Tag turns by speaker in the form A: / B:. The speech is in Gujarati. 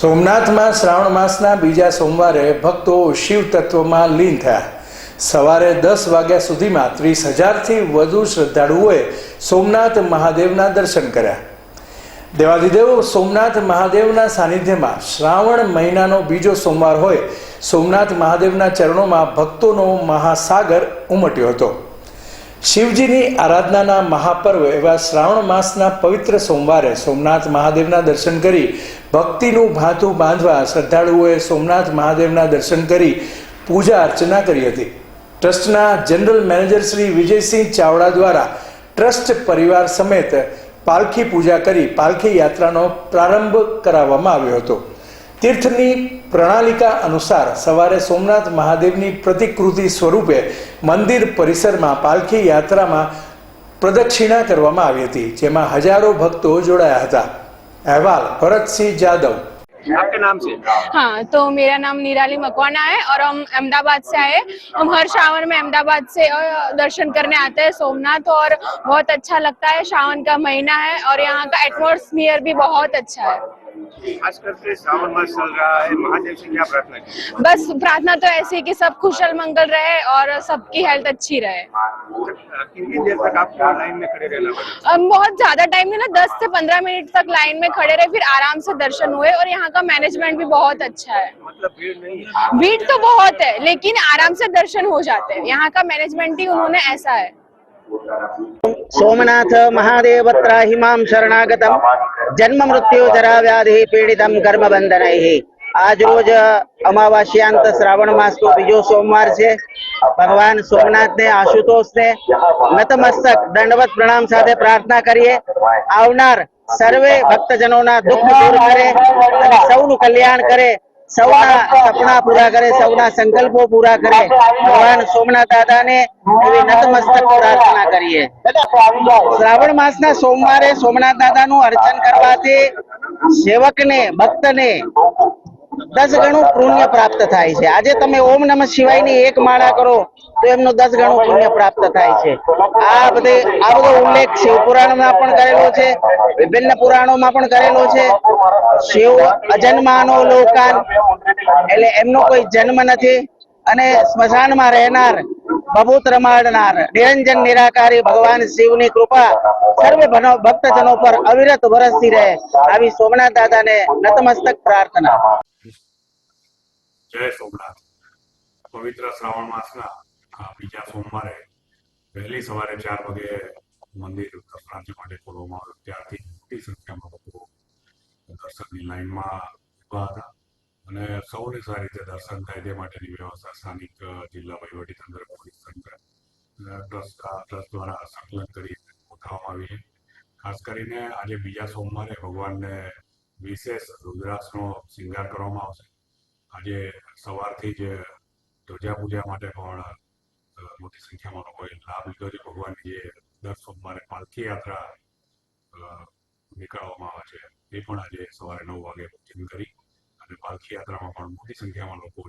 A: સોમનાથમાં શ્રાવણ માસના બીજા સોમવારે ભક્તો શિવ તત્વમાં લીન થયા. સવારે દસ વાગ્યા સુધીમાં ત્રીસ હજારથી વધુ શ્રદ્ધાળુઓએ સોમનાથ મહાદેવના દર્શન કર્યા. દેવાધિદેવ સોમનાથ મહાદેવના સાનિધ્યમાં શ્રાવણ મહિનાનો બીજો સોમવાર હોય, સોમનાથ મહાદેવના ચરણોમાં ભક્તોનો મહાસાગર ઉમટ્યો હતો. શિવજીની આરાધનાના મહાપર્વ એવા શ્રાવણ માસના પવિત્ર સોમવારે સોમનાથ મહાદેવના દર્શન કરી ભક્તિનું ભાથું બાંધવા શ્રદ્ધાળુઓએ સોમનાથ મહાદેવના દર્શન કરી પૂજા અર્ચના કરી હતી. ટ્રસ્ટના જનરલ મેનેજર શ્રી વિજયસિંહ ચાવડા દ્વારા ટ્રસ્ટ પરિવાર સમેત પાલખી પૂજા કરી પાલખી યાત્રાનો પ્રારંભ કરાવવામાં આવ્યો હતો. તીર્થની પ્રણાલિકા અનુસાર સવારે સોમનાથ મહાદેવની પ્રતિકૃતિ સ્વરૂપે મંદિર પરિસરમાં પાલખી યાત્રામાં પ્રદક્ષિણા કરવામાં આવી હતી જેમાં હજારો ભક્તો જોડાયા હતા અહેવાલ ભરતસિંહ જાદવ
B: आपके नाम से
C: हाँ तो मेरा नाम निराली मकवाना है और हम अहमदाबाद से आए हम हर श्रावण में अहमदाबाद से अ, दर्शन करने आते हैं सोमनाथ और बहुत अच्छा लगता है श्रावण का महीना है और यहाँ का एटमोसफियर भी बहुत अच्छा है
B: करके श्रावण मास चल रहा है महादेव से क्या प्रार्थना की?
C: बस प्रार्थना तो ऐसी की कि सब कुशल मंगल रहे और सबकी हेल्थ अच्छी रहे।
B: कितनी देर तक लाइन में खड़े रहना
C: बहुत ज़्यादा टाइम है ना दस से पंद्रह मिनट तक लाइन में खड़े रहे फिर आराम से दर्शन हुए और यहाँ का मैनेजमेंट भी बहुत अच्छा है।
B: मतलब भीड़ नहीं
C: भीड़ तो बहुत है लेकिन आराम से दर्शन हो जाते हैं। यहाँ का मैनेजमेंट ही उन्होंने ऐसा है।
D: सोमनाथ महादेव त्राहिमाम शरणागतम। જન્મ મૃત્યુ જરા પીડિતમ કર્મ બંધનૈ આજ રોજ અમાવાસ્યાંત શ્રાવણ માસ નો બીજો સોમવાર છે. ભગવાન સોમનાથ ને આશુતોષ ને નતમસ્તક દંડવત પ્રણામ સાથે પ્રાર્થના કરીએ. આવનાર સર્વે ભક્તજનોના દુઃખ દૂર કરે અને સૌનું કલ્યાણ કરે. સૌના સપના પૂરા કરે સૌના સંકલ્પો પૂરા કરે. ભગવાન સોમનાથ દાદાને એવી નતમસ્તક પ્રાર્થના કરીએ. શ્રાવણ માસના સોમવારે સોમનાથ દાદાનું અર્ચન કરવાથી સેવકને, ભક્તને દસ ગણું પુણ્ય પ્રાપ્ત થાય છે. આજે તમે ઓમ નમઃ શિવાયની એક માળા કરો, તો એમનો દસ ગણું પુણ્ય પ્રાપ્ત થાય છે. આ બધે, આ બધો ઉલ્લેખ શિવ પુરાણમાં પણ કરેલો છે, વિભિન્ન પુરાણોમાં પણ કરેલો છે. શિવ અજન્માનો લોકાન, એટલે એમનો કોઈ જન્મ નથી. અને સ્મશાનમાં રહેનાર બભૂત રમાડનાર નિરંજન નિરાકારી, ભગવાન શિવની કૃપા. સર્વે ભક્તજનો પર અવિરત વરસતી રહે આવી સોમનાથ દાદાને નતમસ્તક પ્રાર્થના.
E: જય સોમનાથ. પવિત્ર શ્રાવણ માસના બીજા સોમવારે વહેલી સવારે ચાર વાગે મંદિર દર્શનાર્થી માટે ખોલવામાં આવ્યું. ત્યારથી મોટી સંખ્યામાં લોકો દર્શનની લાઈનમાં ઊભા હતા. અને સૌને સારી રીતે દર્શન થાય તે માટેની વ્યવસ્થા સ્થાનિક જિલ્લા વહીવટીતંત્ર પોલીસ તંત્ર ટ્રસ્ટ ટ્રસ્ટ દ્વારા સંકલન કરી ગોઠવવામાં આવી છે. ખાસ કરીને આજે બીજા સોમવારે ભગવાનને વિશેષ રુદ્રાક્ષનો શૃંગાર કરવામાં આવશે. આજે સવારથી જ ધ્વજા પૂજા માટે પણ મોટી સંખ્યામાં લોકોએ લાભ લીધો છે. ભગવાનની જે દર સોમવારે પાલખી યાત્રા નીકળવામાં આવે છે, એ પણ આજે સવારે નવ વાગે બુકિંગ કરી અને પાલખી યાત્રામાં પણ મોટી સંખ્યામાં લોકો